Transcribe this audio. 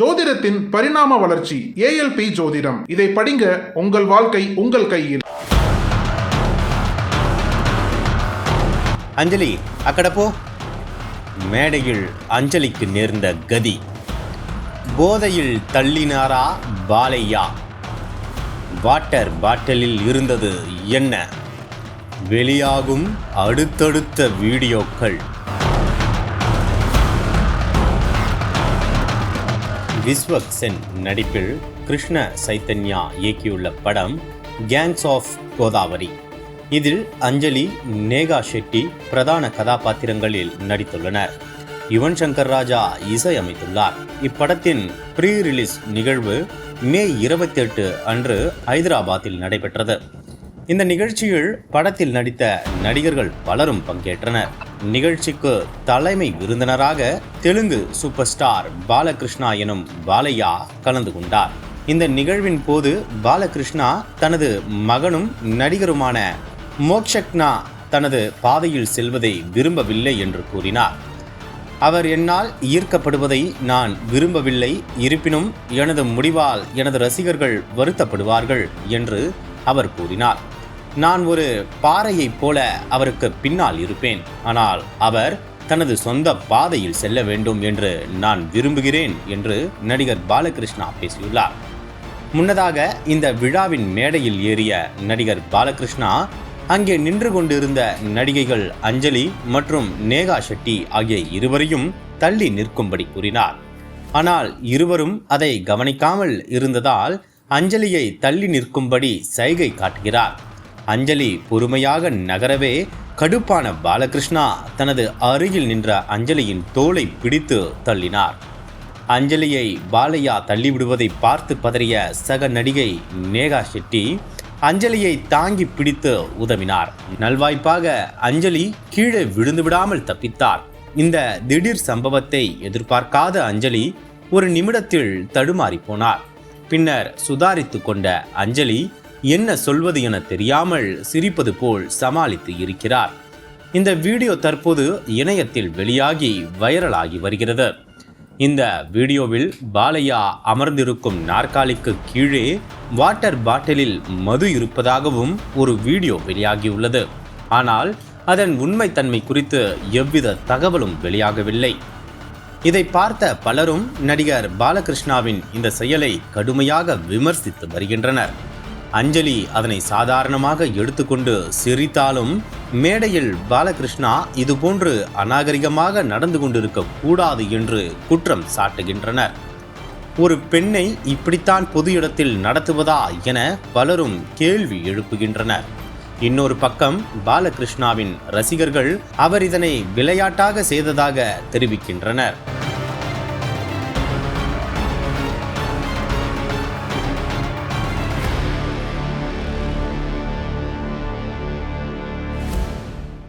ஜோதிடத்தின் பரிணாம வளர்ச்சி ஏஎல்பி ஜோதிடம். இதை படிங்க உங்கள் வாழ்க்கை உங்கள் கையில். அஞ்சலி அக்கடப்போ போ. மேடையில் அஞ்சலிக்கு நேர்ந்த கதி. போதையில் தள்ளினாரா பாலையா வாட்டர் பாட்டிலில் இருந்தது என்ன? வெளியாகும் அடுத்தடுத்த வீடியோக்கள். விஸ்வக் சென் நடிப்பில் கிருஷ்ண சைத்தன்யா இயக்கியுள்ள படம் கேங்ஸ் ஆஃப் கோதாவரி இதில் அஞ்சலி நேகா ஷெட்டி பிரதான கதாபாத்திரங்களில் நடித்துள்ளனர். யுவன் சங்கர் ராஜா இசையமைத்துள்ளார். இப்படத்தின் ப்ரீ ரிலீஸ் நிகழ்வு மே இருபத்தி எட்டு அன்று ஹைதராபாத்தில் நடைபெற்றது. இந்த நிகழ்ச்சியில் படத்தில் நடித்த நடிகர்கள் பலரும் பங்கேற்றனர். நிகழ்ச்சிக்கு தலைமை விருந்தினராக தெலுங்கு சூப்பர் ஸ்டார் பாலகிருஷ்ணா எனும் பாலையா கலந்து கொண்டார். இந்த நிகழ்வின் போது பாலகிருஷ்ணா தனது மகனும் நடிகருமான மோக்ஷக்னா தனது பாதையில் செல்வதை விரும்பவில்லை என்று கூறினார். அவர் என்னால் ஈர்க்கப்படுவதை நான் விரும்பவில்லை இருப்பினும் எனது முடிவால் எனது ரசிகர்கள் வருத்தப்படுவார்கள் என்று அவர் கூறினார். நான் ஒரு பாறையைப் போல அவருக்கு பின்னால் இருப்பேன். ஆனால் அவர் தனது சொந்த பாதையில் செல்ல வேண்டும் என்று நான் விரும்புகிறேன் என்று நடிகர் பாலகிருஷ்ணா பேசியுள்ளார். முன்னதாக இந்த விழாவின் மேடையில் ஏறிய நடிகர் பாலகிருஷ்ணா அங்கே நின்று கொண்டிருந்த நடிகைகள் அஞ்சலி மற்றும் நேகா ஷெட்டி ஆகிய இருவரையும் தள்ளி நிற்கும்படி கூறினார். ஆனால் இருவரும் அதை கவனிக்காமல் இருந்ததால் அஞ்சலியை தள்ளி நிற்கும்படி சைகை காட்டுகிறார். அஞ்சலி பொறுமையாக நகரவே கடுப்பான பாலகிருஷ்ணா தனது அருகில் நின்ற அஞ்சலியின் தோலை பிடித்து தள்ளினார். அஞ்சலியை பாலையா தள்ளிவிடுவதை பார்த்து பதறிய சக நடிகை நேகா ஷெட்டி அஞ்சலியை தாங்கி பிடித்து உதவினார். நல்வாய்ப்பாக அஞ்சலி கீழே விழுந்து விடாமல் தப்பித்தார். இந்த திடீர் சம்பவத்தை எதிர்பார்க்காத அஞ்சலி ஒரு நிமிடத்தில் தடுமாறி போனார். பின்னர் சுதாரித்து கொண்ட அஞ்சலி என்ன சொல்வது என தெரியாமல் சிரிப்பது போல் சமாளித்து இருக்கிறார். இந்த வீடியோ தற்போது இணையத்தில் வெளியாகி வைரலாகி வருகிறது. இந்த வீடியோவில் பாலையா அமர்ந்திருக்கும் நாற்காலிக்கு கீழே வாட்டர் பாட்டிலில் மது இருப்பதாகவும் ஒரு வீடியோ வெளியாகியுள்ளது. ஆனால் அதன் உண்மைத்தன்மை குறித்து எவ்வித தகவலும் வெளியாகவில்லை. இதை பார்த்த பலரும் நடிகர் பாலகிருஷ்ணாவின் இந்த செயலை கடுமையாக விமர்சித்து வருகின்றனர். அஞ்சலி அதனை சாதாரணமாக எடுத்துக்கொண்டு சிரித்தாலும் மேடையில் பாலகிருஷ்ணா இதுபோன்று அநாகரிகமாக நடந்து கொண்டிருக்க கூடாது என்று குற்றம் சாட்டுகின்றனர். ஒரு பெண்ணை இப்படித்தான் பொது இடத்தில் நடத்துவதா என பலரும் கேள்வி எழுப்புகின்றனர். இன்னொரு பக்கம் பாலகிருஷ்ணாவின் ரசிகர்கள் அவர் இதனை விளையாட்டாக செய்ததாக தெரிவிக்கின்றனர்.